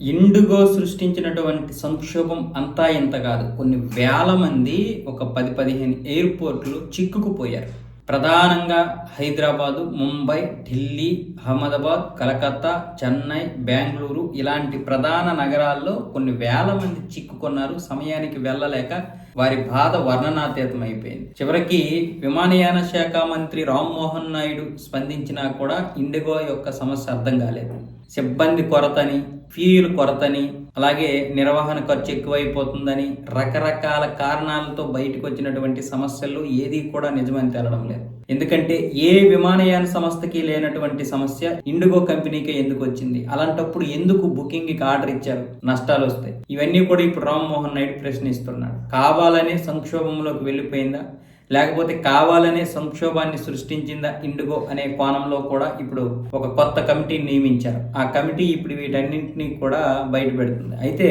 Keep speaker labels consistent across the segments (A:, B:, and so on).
A: IndiGo సృష్టించినటువంటి సంక్షోభం అంతా ఇంత కాదు. కొన్ని వేల మంది ఒక పది పదిహేను ఎయిర్పోర్ట్లు చిక్కుకుపోయారు. ప్రధానంగా హైదరాబాదు ముంబై ఢిల్లీ అహ్మదాబాద్ కలకత్తా చెన్నై బెంగళూరు ఇలాంటి ప్రధాన నగరాల్లో కొన్ని వేల మంది చిక్కుకున్నారు. సమయానికి వెళ్ళలేక వారి బాధ వర్ణనాతీతం అయిపోయింది. చివరికి విమానయాన శాఖ మంత్రి రామ్మోహన్ నాయుడు స్పందించినా కూడా ఇండిగో యొక్క సమస్య అర్థం కాలేదు. సిబ్బంది కొరతని ఫ్యూయల్ కొరతని అలాగే నిర్వహణ ఖర్చు ఎక్కువైపోతుందని రకరకాల కారణాలతో బయటకు వచ్చినటువంటి సమస్యలు ఏది కూడా నిజమని తేలడం లేదు. ఎందుకంటే ఏ విమానయాన సంస్థకి లేనటువంటి సమస్య ఇండిగో కంపెనీకే ఎందుకు వచ్చింది? అలాంటప్పుడు ఎందుకు బుకింగ్కి ఆర్డర్ ఇచ్చారు? నష్టాలు వస్తాయి. ఇవన్నీ కూడా ఇప్పుడు రామ్మోహన్ నాయుడు ప్రశ్నిస్తున్నాడు. కావాలనే సంక్షోభంలోకి వెళ్ళిపోయిందా? లేకపోతే కావాలనే సంక్షోభాన్ని సృష్టించిందా ఇండిగో అనే కోణంలో కూడా ఇప్పుడు ఒక కొత్త కమిటీని నియమించారు. ఆ కమిటీ ఇప్పుడు వీటన్నింటినీ కూడా బయట పెడుతుంది అయితే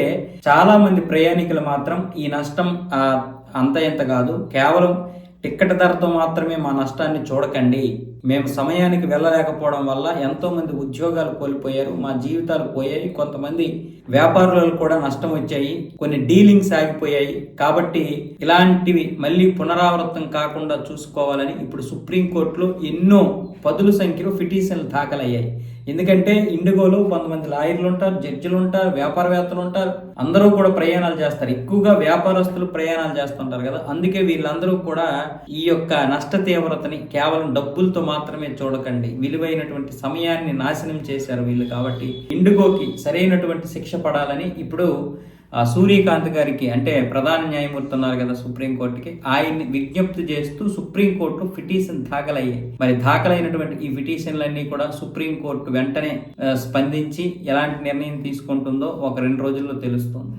A: చాలా మంది ప్రయాణికులు మాత్రం ఈ నష్టం అంత ఎంత కాదు కేవలం టిక్కెట్ ధరతో మాత్రమే మా నష్టాన్ని చూడకండి. మేము సమయానికి వెళ్ళలేకపోవడం వల్ల ఎంతోమంది ఉద్యోగాలు కోల్పోయారు మా జీవితాలు పోయాయి కొంతమంది వ్యాపారులకు కూడా నష్టం వచ్చాయి కొన్ని డీలింగ్స్ ఆగిపోయాయి. కాబట్టి ఇలాంటివి మళ్ళీ పునరావృతం కాకుండా చూసుకోవాలని ఇప్పుడు సుప్రీంకోర్టులో ఎన్నో పదుల సంఖ్యలో పిటిషన్లు దాఖలయ్యాయి. ఎందుకంటే ఇండిగోలో కొంతమంది లాయర్లు ఉంటారు జడ్జిలు ఉంటారు వ్యాపారవేత్తలు ఉంటారు. అందరూ కూడా ప్రయాణాలు చేస్తారు. ఎక్కువగా వ్యాపారస్తులు ప్రయాణాలు చేస్తుంటారు కదా. అందుకే వీళ్ళందరూ కూడా ఈ యొక్క నష్ట తీవ్రతని కేవలం డబ్బులతో మాత్రమే చూడకండి. విలువైనటువంటి సమయాన్ని నాశనం చేశారు వీళ్ళు కాబట్టి ఇండిగోకి సరైనటువంటి శిక్ష పడాలని ఇప్పుడు సూర్యకాంత్ గారికి అంటే ప్రధాన న్యాయమూర్తి ఉన్నారు కదా సుప్రీంకోర్టుకి ఆయన్ని విజ్ఞప్తి చేస్తూ సుప్రీంకోర్టు పిటిషన్ దాఖలయ్యాయి. మరి దాఖలైనటువంటి ఈ పిటిషన్లన్నీ కూడా సుప్రీంకోర్టు వెంటనే స్పందించి ఎలాంటి నిర్ణయం తీసుకుంటుందో ఒక రెండు రోజుల్లో తెలుస్తుంది.